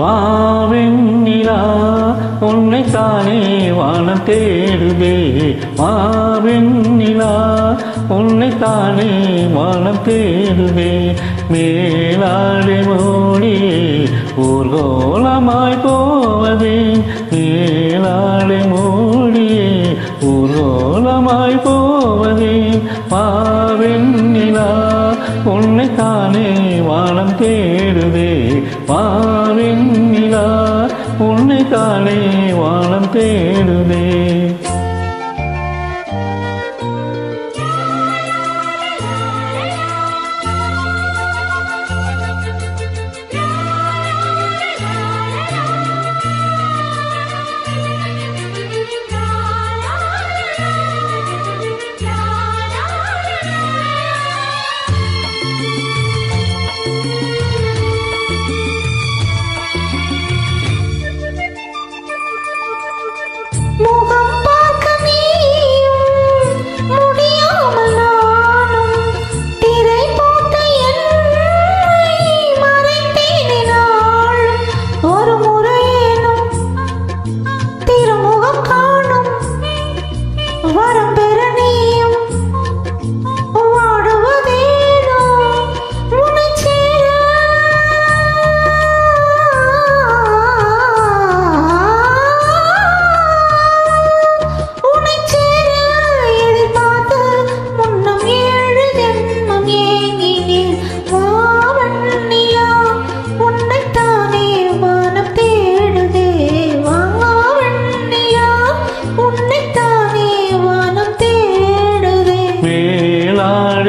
வாவெண்ணிலா உன்னை தானே வானம் தேடுதே. வாவெண்ணிலா உன்னை தானே வானம் தேடுதே. மேலாடை மோடி ஊர்கோலமாய் போவதே. மேலாடை மூடியே ஊர்கோலமாய் போவதே. பாவெண்ணிலா உன்னை தானே வானம் தேடுதே. பாவெண்ணிலா உன்னை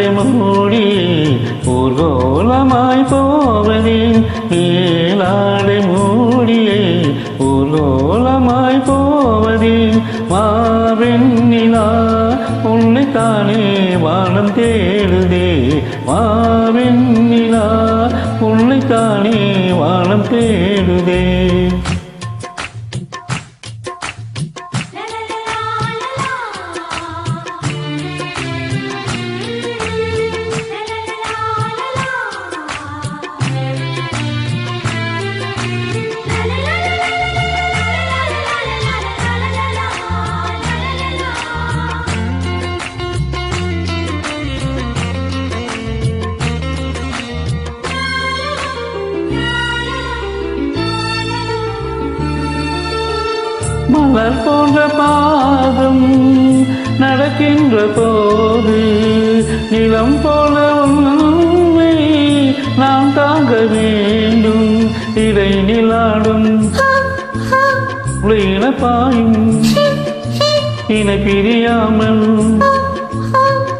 மேலாடை மூடி ஊர்கோலமாய் போவதே மேலாடை மூடியே ஊர்கோலமாய் போவதே மாவெண்ணிலா உன்னைத்தானே தானே வானம் தேடுதே மலர் போன்ற பாதம் நடக்கின்ற போது நிலம் போல உண்மை நாம் தாங்க வேண்டும். இதை நிலாடும் பாயும் இன பிரியாமல்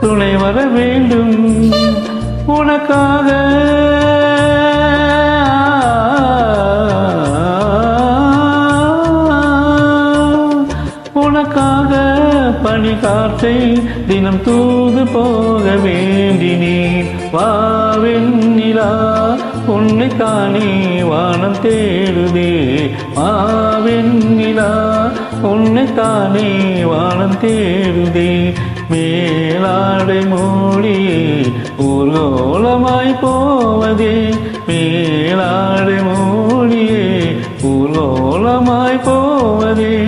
துணை வர வேண்டும். உனக்காக காற்றை தினம் தூது போக வேண்டினேன். வாவெண்ணிலா உன்னை தானே வானம் தேடுதே. வாவெண்ணிலா உன்னை தானே வானம் தேடுதே. மேலாடை மூடி ஊர்கோலமாய் போவதே. மேலாடை மூடியே ஊர்கோலமாய் போவதே.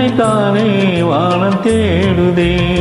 உன்னை தானே வானம் தேடுதே.